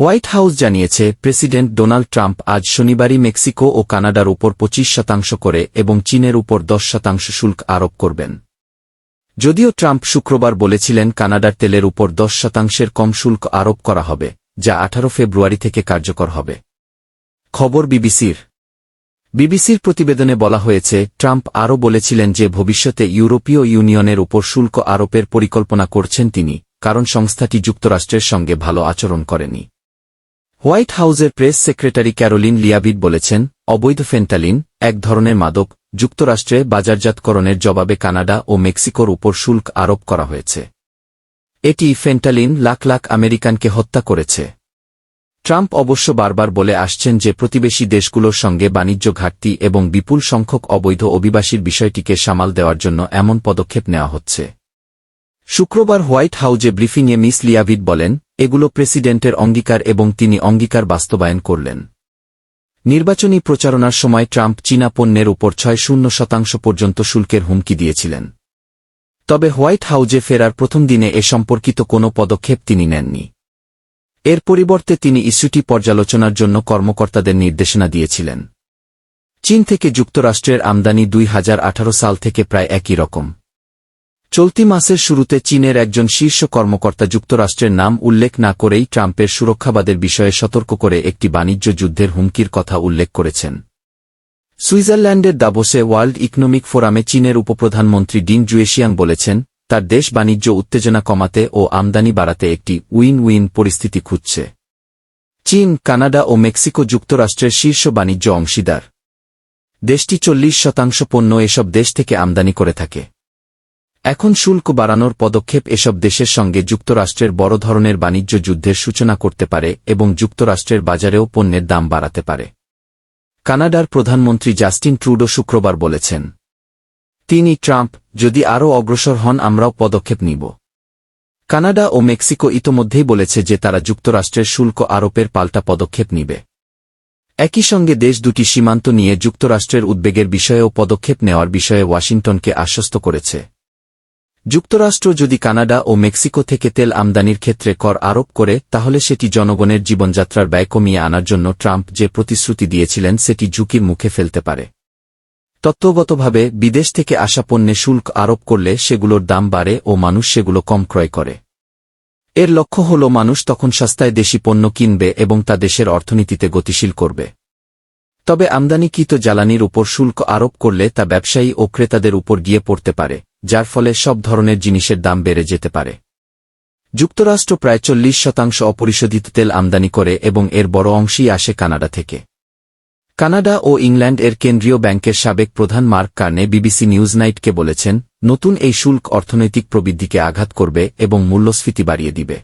White House জানিয়েছে, president Donald Trump আজ শনিবারই মেক্সিকো ও কানাডার উপর পঁচিশ শতাংশ করে এবং চীনের উপর দশ শতাংশ শুল্ক আরোপ করবেন। যদিও ট্রাম্প শুক্রবার বলেছিলেন কানাডার তেলের উপর দশ শতাংশের কম শুল্ক আরোপ করা হবে, যা আঠারো ফেব্রুয়ারি থেকে কার্যকর হবে। খবর বিবিসির। বিবিসির প্রতিবেদনে বলা হয়েছে, ট্রাম্প আরও বলেছিলেন যে ভবিষ্যতে ইউরোপীয় ইউনিয়নের উপর শুল্ক আরোপের পরিকল্পনা করছেন তিনি, কারণ সংস্থাটি যুক্তরাষ্ট্রের সঙ্গে ভালো আচরণ করেনি। হোয়াইট হাউসের প্রেস সেক্রেটারি ক্যারোলিন লিয়াবিড বলেছেন, অবৈধ ফেন্টালিন, এক ধরনের মাদক, যুক্তরাষ্ট্রে বাজারজাতকরণের জবাবে কানাডা ও মেক্সিকোর উপর শুল্ক আরোপ করা হয়েছে। এটি ফেন্টালিন লাখ লাখ আমেরিকানকে হত্যা করেছে। ট্রাম্প অবশ্য বারবার বলে আসছেন যে প্রতিবেশী দেশগুলোর সঙ্গে বাণিজ্য ঘাটতি এবং বিপুল সংখ্যক অবৈধ অভিবাসীর বিষয়টিকে সামাল দেওয়ার জন্য এমন পদক্ষেপ নেওয়া হচ্ছে। শুক্রবার হোয়াইট হাউজে ব্রিফিংয়ে মিস লিয়াভিড বলেন, এগুলো প্রেসিডেন্টের অঙ্গীকার এবং তিনি অঙ্গীকার বাস্তবায়ন করলেন। নির্বাচনী প্রচারণার সময় ট্রাম্প চীনা পণ্যের উপর ছয় শূন্য শতাংশ পর্যন্ত শুল্কের হুমকি দিয়েছিলেন। তবে হোয়াইট হাউজে ফেরার প্রথম দিনে এ সম্পর্কিত কোনো পদক্ষেপ তিনি নেননি। এর পরিবর্তে তিনি ইস্যুটি পর্যালোচনার জন্য কর্মকর্তাদের নির্দেশনা দিয়েছিলেন। চীন থেকে যুক্তরাষ্ট্রের আমদানি দুই হাজার আঠারো সাল থেকে প্রায় একই রকম। চলতি মাসের শুরুতে চীনের একজন শীর্ষ কর্মকর্তা যুক্তরাষ্ট্রের নাম উল্লেখ না করেই ট্রাম্পের সুরক্ষাবাদের বিষয়ে সতর্ক করে একটি বাণিজ্য যুদ্ধের হুমকির কথা উল্লেখ করেছেন। সুইজারল্যান্ডের দাবোসে ওয়ার্ল্ড ইকোনমিক ফোরামে চীনের উপপ্রধানমন্ত্রী ডিন জুয়েশিয়াং বলেছেন, তার দেশ বাণিজ্য উত্তেজনা কমাতে ও আমদানি বাড়াতে একটি উইন উইন পরিস্থিতি খুঁজছে। চীন, কানাডা ও মেক্সিকো যুক্তরাষ্ট্রের শীর্ষ বাণিজ্য অংশীদার। দেশটি চল্লিশ শতাংশ পণ্য এসব দেশ থেকে আমদানি করে থাকে। এখন শুল্ক বাড়ানোর পদক্ষেপ এসব দেশের সঙ্গে যুক্তরাষ্ট্রের বড় ধরনের বাণিজ্য যুদ্ধের সূচনা করতে পারে এবং যুক্তরাষ্ট্রের বাজারেও পণ্যের দাম বাড়াতে পারে। কানাডার প্রধানমন্ত্রী জাস্টিন ট্রুডো শুক্রবার বলেছেন, তিনি ট্রাম্প, যদি আরও অগ্রসর হন আমরাও পদক্ষেপ নিব। কানাডা ও মেক্সিকো ইতোমধ্যেই বলেছে যে তারা যুক্তরাষ্ট্রের শুল্ক আরোপের পাল্টা পদক্ষেপ নিবে। একই সঙ্গে দেশ দুটি সীমান্ত নিয়ে যুক্তরাষ্ট্রের উদ্বেগের বিষয়েও পদক্ষেপ নেওয়ার বিষয়ে ওয়াশিংটনকে আশ্বস্ত করেছে। যুক্তরাষ্ট্র যদি কানাডা ও মেক্সিকো থেকে তেল আমদানির ক্ষেত্রে কর আরোপ করে, তাহলে সেটি জনগণের জীবনযাত্রার ব্যয় কমিয়ে আনার জন্য ট্রাম্প যে প্রতিশ্রুতি দিয়েছিলেন সেটি ঝুঁকির মুখে ফেলতে পারে। তত্ত্বগতভাবে, বিদেশ থেকে আসা পণ্যে শুল্ক আরোপ করলে সেগুলোর দাম বাড়ে ও মানুষ সেগুলো কম ক্রয় করে। এর লক্ষ্য হল মানুষ তখন সস্তায় দেশি পণ্য কিনবে এবং তা দেশের অর্থনীতিতে গতিশীল করবে। তবে আমদানিকৃত জ্বালানির উপর শুল্ক আরোপ করলে তা ব্যবসায়ী ও ক্রেতাদের উপর গিয়ে পড়তে পারে। যার ফলে সব ধরনের জিনিসের দাম বেড়ে যেতে পারে। যুক্তরাষ্ট্র প্রায় চল্লিশ শতাংশ অপরিশোধিত তেল আমদানি করে এবং এর বড় অংশই আসে কানাডা থেকে। কানাডা ও ইংল্যান্ড এর কেন্দ্রীয় ব্যাংকের সাবেক প্রধান মার্ক কার্নে বিবিসি নিউজ নাইটকে বলেছেন, নতুন এই শুল্ক অর্থনৈতিক প্রবৃদ্ধিকে আঘাত করবে এবং মূল্যস্ফীতি বাড়িয়ে দিবে।